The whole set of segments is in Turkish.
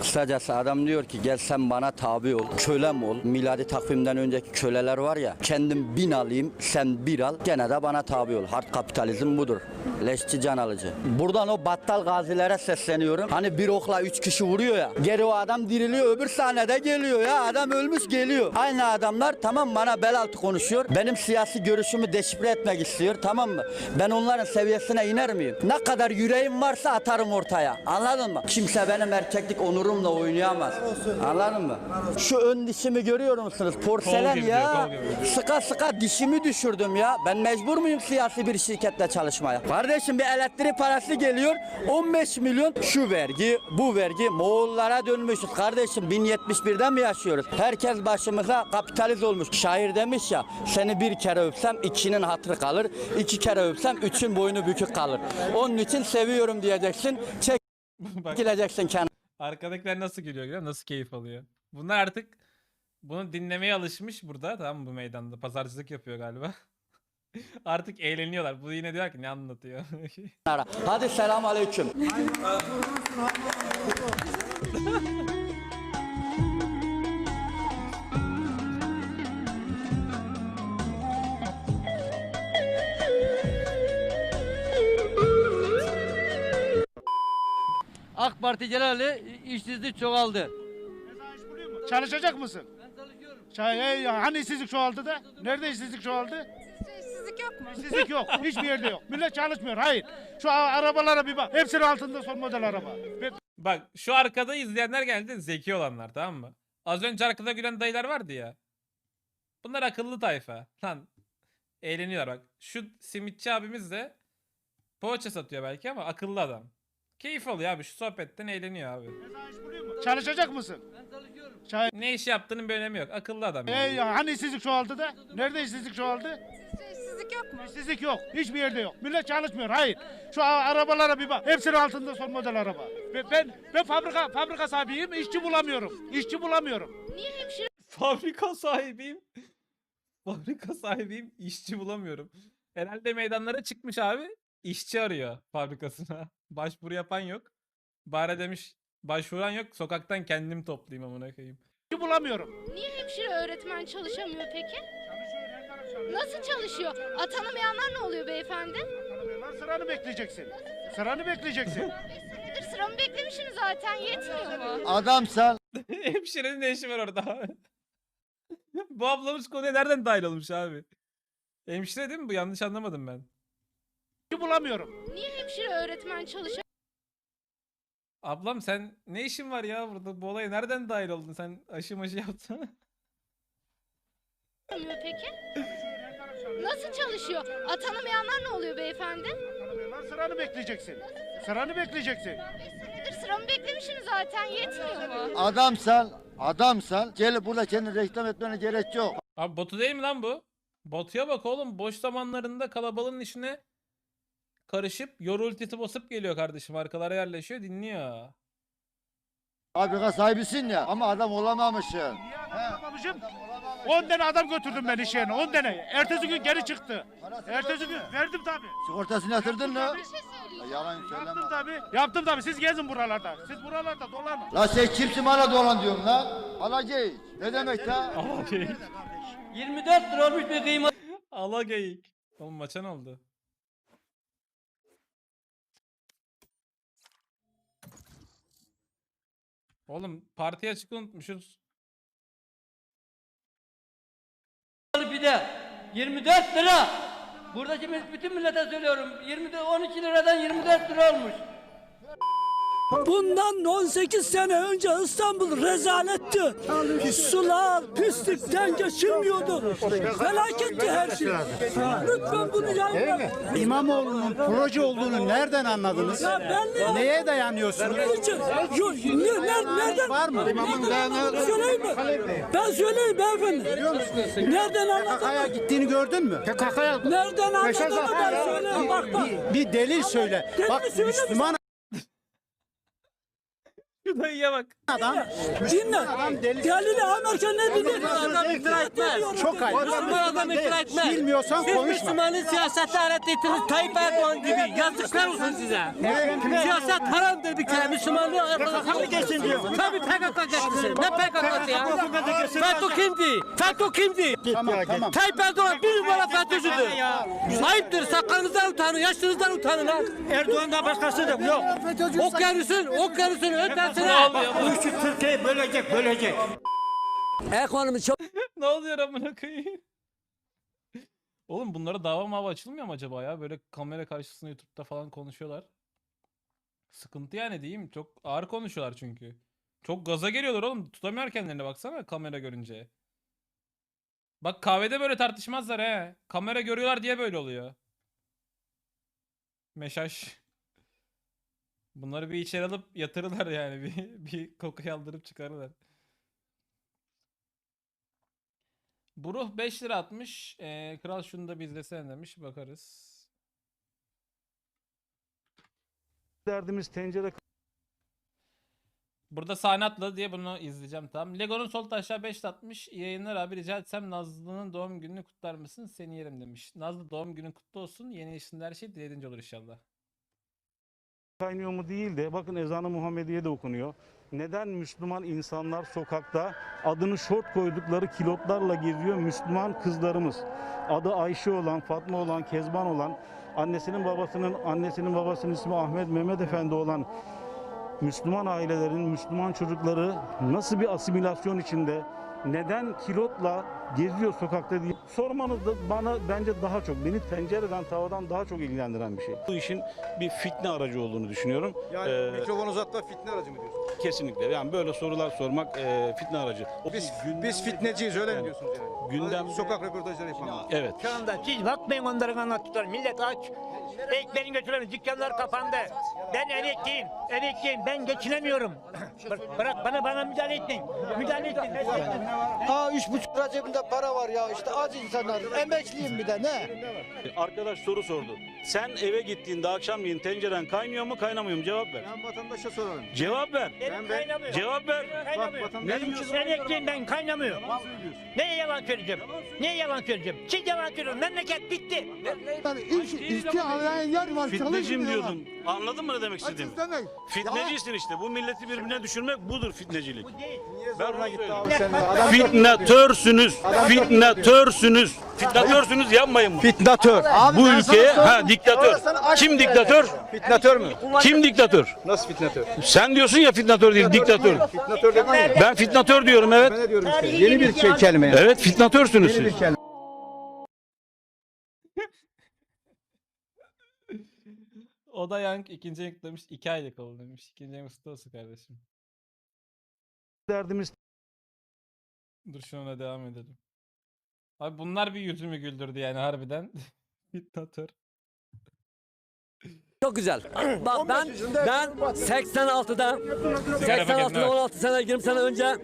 Kısacası adam diyor ki gel sen bana tabi ol, kölem ol. Miladi takvimden önceki köleler var ya, kendim bin alayım, sen bir al, gene de bana tabi ol. Hard kapitalizm budur. Leşçi can alıcı. Buradan o battal gazilere sesleniyorum. Hani bir okla üç kişi vuruyor ya. Geri o adam diriliyor, öbür sahnede geliyor ya. Adam ölmüş geliyor. Aynı adamlar tamam bana bel altı konuşuyor. Benim siyasi görüşümü deşifre etmek istiyor tamam mı? Ben onların seviyesine iner miyim? Ne kadar yüreğim varsa atarım ortaya. Anladın mı? Kimse benim erkeklik onurumla oynayamaz. Anladın mı? Şu ön dişimi görüyor musunuz? Porselen gibi ya. diyor, kol gibi. Sıka sıka dişimi düşürdüm ya. Ben mecbur muyum siyasi bir şirkette çalışmaya? Kardeşim bir elektrik parası geliyor. 15 milyon şu vergi, bu vergi. Moğollara dönmüşüz. Kardeşim 1071'den mi yaşıyoruz? Herkes başımıza kapitaliz olmuş. Şair demiş ya seni bir kere öpsem ikinin hatırı kalır. iki kere öpsem üçün boynu bükük kalır. Onun için seviyorum diyeceksin. Çekileceksin kenara. arkadakiler nasıl gülüyor görüyor? Nasıl keyif alıyor. Bunlar artık bunu dinlemeye alışmış burada tamam mı bu meydanda. Pazarcılık yapıyor galiba. artık eğleniyorlar. Bu yine diyor ki ne anlatıyor. Hadi selam aleyküm. AK Parti geleli işsizlik çoğaldı. Çalışacak mısın? Ben çalışıyorum. Çay, ey, hani işsizlik çoğaldı da? Nerede işsizlik çoğaldı? İşsizlik yok mu? İşsizlik yok. Hiçbir yerde yok. Millet çalışmıyor. Hayır. Şu arabalara bir bak. Hepsinin altında son model araba. Ve Bak şu arkada izleyenler geldi zeki olanlar tamam mı? Az önce arkada gülen dayılar vardı ya. Bunlar akıllı tayfa. Lan eğleniyorlar bak. Şu simitçi abimiz de poğaça satıyor belki ama akıllı adam. Keyif alıyor abi şu sohbetten eğleniyor abi. Çalışacak mısın? Ben çalışıyorum. Çay, Ne iş yaptığının bir önemi yok. Akıllı adam. yani. hani işsizlik çoğaldı da? Nerede işsizlik çoğaldı? İşsizlik yok mu? İşsizlik yok. Hiçbir yerde yok. Millet çalışmıyor. Hayır. Şu arabalara bir bak. Hepsinin altında son model araba. Ve ben ben fabrika fabrika sahibiyim. İşçi bulamıyorum. İşçi bulamıyorum. Niye hemşire Fabrika sahibiyim. Fabrika sahibiyim. işçi bulamıyorum. Herhalde meydanlara çıkmış abi. işçi arıyor fabrikasına. Başvuru yapan yok. Bari demiş başvuran yok. Sokaktan kendim toplayayım amına koyayım. İşçi bulamıyorum. niye hemşire öğretmen çalışamıyor peki? Nasıl çalışıyor? Atanamayanlar ne oluyor beyefendi? Lan Sıranı bekleyeceksin. Sıranı bekleyeceksin. 5 senedir sıramı beklemişim zaten yetmiyor mu? Adamsan Hemşirenin ne işi var orada? bu ablamız konuya nereden dahil olmuş abi? Hemşire değil mi bu? Yanlış anlamadım ben. Bulamıyorum. Niye hemşire öğretmen çalışamıyor Ablam sen ne işin var ya burada? Bu olaya nereden dahil oldun? Sen aşı maşı yaptın. peki? Nasıl çalışıyor? Atanamayanlar ne oluyor beyefendi? Lan Sıranı bekleyeceksin. Sıranı bekleyeceksin. 5 senedir sıramı beklemişim zaten yetmiyor mu? adamsan adamsan gel burada kendini reklam etmene gerek yok. Abi botu değil mi lan bu? Botuya bak oğlum. Boş zamanlarında kalabalığın içine karışıp yor ultisi basıp geliyor kardeşim. Arkalara yerleşiyor dinliyor. Fabrika sahibisin ya ama adam olamamışsın. Niye adam bulamamışım? 10 tane adam götürdüm ben iş yerine. 10 tane. Ertesi gün geri çıktı. Ertesi gün verdim tabi. Sigortasını yatırdın mı? Bir şey söyleyeceğim. Yalan söyleme. Yaptım tabi. Yaptım tabi. Siz gezin buralarda. Siz buralarda dolanın. La sen kimsin bana dolan diyorsun lan? Alacağız. Ne demek la? Ala geyik. 24 lira olmuş bir kıyma. Ala geyik. Oğlum maça ne oldu? Oğlum partiye açık unutmuşuz. pide. 24 lira. Buradaki bütün millete söylüyorum. 24 12 liradan 24 lira olmuş. Bundan 18 sene önce İstanbul rezaletti. Sular pislikten geçilmiyordu. Felaketti her şey. Lütfen bunu yayınlayın. İmamoğlu'nun proje olduğunu nereden anladınız? Ya belli ya. Neye dayanıyorsunuz? Niçin? Yok, ne, ne, nereden? Var mı? Nereden anladın? Söyleyeyim mi? Ben söyleyeyim beyefendi. Nereden PKK'ya anladın? gittiğini gördün mü? PKK'ya Nereden anladın ben söyleyeyim. Bak bak. bir delil söyle. Delil Bak söyle Müslüman Şu dayıya bak. Dinle. Delili Amerika ne bilir? Adam iftira etmez. Çok ayıp. adam iftira etmez. Bilmiyorsan Siz konuşma. Müslümanın siyasette alet ettiniz Tayyip Erdoğan gibi. Yazıklar olsun size. Siyaset haramdır bir kere. Müslümanlığı arkadaşlar geçsin diyor. Tabii PKK geçsin. Ne PKK'sı ya? FETÖ kimdi? FETÖ kimdi? Tamam tamam. Tayyip Erdoğan bir numara FETÖ'cüdür. Ayıptır. Sakalınızdan utanın. Yaşınızdan utanın lan. Erdoğan'dan başkası da yok. Okyanusun, okyanusun ötesine. Ne oluyor? Bu işi Türkiye'yi bölecek, bölecek. Ekonomi çok ne oluyor amına koyayım? Oğlum bunlara dava mava açılmıyor mu acaba ya? Böyle kamera karşısında YouTube'da falan konuşuyorlar. Sıkıntı yani mi? Çok ağır konuşuyorlar çünkü. Çok gaza geliyorlar oğlum. Tutamıyor kendilerine baksana kamera görünce. Bak kahvede böyle tartışmazlar he. Kamera görüyorlar diye böyle oluyor. Meşaş. Bunları bir içeri alıp yatırırlar yani. Bir, bir kokuyu aldırıp çıkarırlar. Bu ruh 5 lira atmış. Ee, kral şunu da bir demiş. Bakarız. derdimiz tencere Burada sahne atladı diye bunu izleyeceğim tamam. Lego'nun sol aşağı 5 atmış. İyi yayınlar abi rica etsem Nazlı'nın doğum gününü kutlar mısın? Seni yerim demiş. Nazlı doğum günün kutlu olsun. Yeni yaşında her şey dilediğince olur inşallah. kaynıyor mu değil de bakın ezanı Muhammediye de okunuyor. Neden Müslüman insanlar sokakta adını şort koydukları kilotlarla geziyor Müslüman kızlarımız. Adı Ayşe olan, Fatma olan, Kezban olan, annesinin babasının, annesinin babasının ismi Ahmet Mehmet Efendi olan Müslüman ailelerin, Müslüman çocukları nasıl bir asimilasyon içinde, neden kilotla geziyor sokakta diye sormanız da bana bence daha çok, beni tencereden, tavadan daha çok ilgilendiren bir şey. Bu işin bir fitne aracı olduğunu düşünüyorum. Yani Ee, mikrofon uzatma fitne aracı mı diyorsun? Kesinlikle. Yani böyle sorular sormak e, fitne aracı. Biz, gündem- biz fitneciyiz öyle mi diyorsunuz yani? gündem- Sokak röportajları yapanlar. Evet. Şu anda siz bakmayın onların anlattıkları. Millet aç. Ekmeğini götüremiyor. Dükkanlar kapandı. Ben emekliyim. Emekliyim. Ben geçinemiyorum. Bırak, bırak bana bana müdahale etmeyin. Müdahale etmeyin. Ha üç buçuk lira cebinde para var ya işte az insanlar. Emekliyim bir de ne? Arkadaş soru sordu. Sen eve gittiğinde akşamleyin tenceren kaynıyor mu kaynamıyor mu? Cevap ver. Ben vatandaşa sorarım. Cevap ver. Benim kaynamıyor. Cevap ver. Kaynamıyor. vatandaş- Benim emekliyim ben kaynamıyor. Neye yalan söyleyeceğim? Neye yalan söyleyeceğim? Siz yalan söylüyorsun. Memleket bitti. Yani iş, işçi arayan yer var Fitneciyim diyordun. Anladın mı ne demek istediğimi? Fitnecisin işte. Bu milleti birbirine düşürmek budur fitnecilik. Ben ona gitti Fitnatörsünüz. Fitnatörsünüz. Fitnatörsünüz yapmayın bunu. Fitnatör. Bu ülkeye ha diktatör. Kim diktatör? Fitnatör mü? Kim diktatör? Nasıl fitnatör? Sen diyorsun ya fitnatör değil diktatör. Fitnatör dedin? Ben fitnatör diyorum evet. Ben ne diyorum işte. Yeni bir şey kelime. Evet fitnatörsünüz siz. O da Yank ikinci yank demiş. 2 aylık oldu demiş. İkinci yank olsun kardeşim. Derdimiz Dur şuna devam edelim. Abi bunlar bir yüzümü güldürdü yani harbiden. Diktatör. Çok güzel. Bak ben ben 86'da Sigara paketine 86'da bak. 16 sene 20 sene önce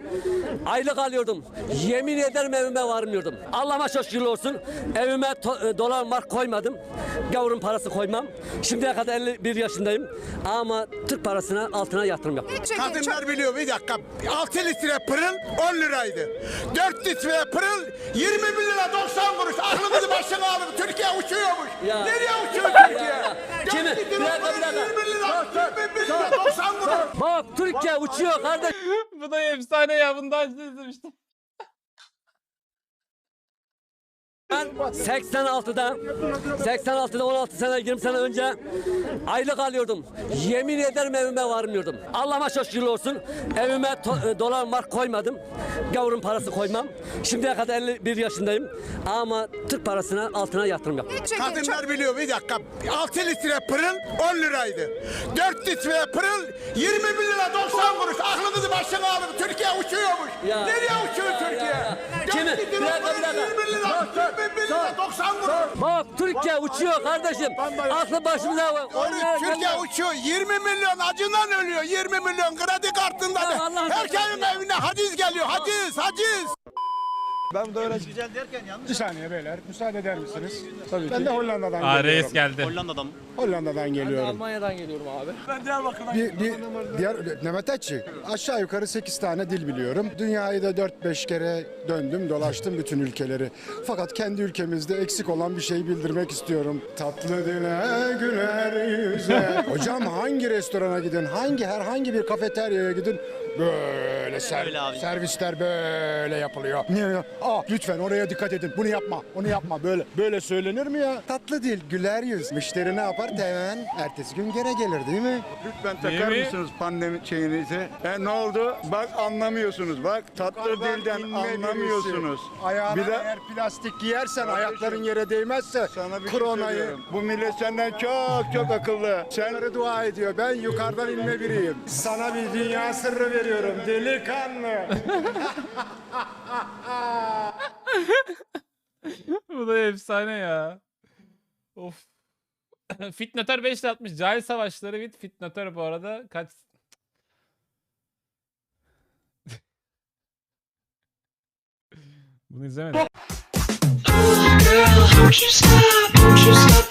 aylık alıyordum. Yemin ederim evime varmıyordum. Allah'ıma şükür olsun. Evime e, dolar mark koymadım. Gavurun parası koymam. Şimdiye kadar 51 yaşındayım. Ama Türk parasına altına yatırım yapıyorum. Kadınlar biliyor bir dakika. 6 litre pırıl 10 liraydı. 4 litre pırıl 21 lira 90 kuruş. Aklınızı başına alın. Türkiye uçuyormuş. Ya. Nereye uçuyor Türkiye? ya, ya. 4 Kimi? Bir dakika, bir dakika. 21 lira 21 lira 90 kuruş. Bak Türkiye uçuyor kardeş. Bu da efsane ya. Önce izlemiştim. Ben 86'da 86'da 16 sene 20 sene önce aylık alıyordum. Yemin ederim evime varmıyordum. Allah'ıma şaşırıyor olsun. Evime e, dolar mark koymadım. Gavurun parası koymam. Şimdiye kadar 51 yaşındayım. Ama Türk parasına altına yatırım yaptım. Kadınlar çok... biliyor bir dakika. 6 litre pırıl 10 liraydı. 4 litre pırıl 20 bin lira 90 kuruş. Aklınızı başına alın. Türkiye uçuyormuş. Ya. Nereye uçuyor ya, Türkiye? Ya, ya. 50 lira, 20 lira, 21 lira, 90 lira. Bak Türkiye uçuyor kardeşim. Aklı başımda. Oraya Türkiye uçuyor. 20 milyon acından ölüyor. 20 milyon kredi kartından. Herkesin evine haciz geliyor. Haciz, haciz. Ben de öyle Bir saniye beyler müsaade eder misiniz? Tabii ben de Hollanda'dan Aa geliyorum. reis geldi. Hollanda'dan geliyorum. Almanya'dan geliyorum abi. Bir, bir diğer Nemetetçi aşağı yukarı 8 tane dil biliyorum. Dünyayı da 4-5 kere döndüm dolaştım bütün ülkeleri. Fakat kendi ülkemizde eksik olan bir şey bildirmek istiyorum. Tatlı dile güler yüze. Hocam hangi restorana gidin, hangi herhangi bir kafeteryaya gidin böyle ser- servisler böyle yapılıyor. Niye ya? Aa, lütfen oraya dikkat edin. Bunu yapma, onu yapma. Böyle böyle söylenir mi ya? Tatlı dil, güler yüz. Müşteri ne yapar? Hemen ertesi gün gene gelir değil mi? Lütfen Değil takar mi? mısınız pandemi şeyinizi? E ne oldu? Bak anlamıyorsunuz. Bak tatlı dilden inme anlamıyorsunuz. birisi. Ayağına Bir de- eğer plastik giyersen ayakların yere değmezse Sana bir şey kronayı söylüyorum. Bu millet senden çok çok akıllı. Sen Onları dua ediyor. Ben yukarıdan inme biriyim. Sana bir dünya sırrı veriyorum delikanlı. Bu da efsane ya. Of. Fitnatör 5 ile atmış. Cahil Savaşları bit. Fitnatör bu arada kaç... Bunu izlemedim. Girl,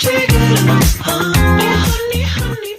Can't get enough, honey, honey.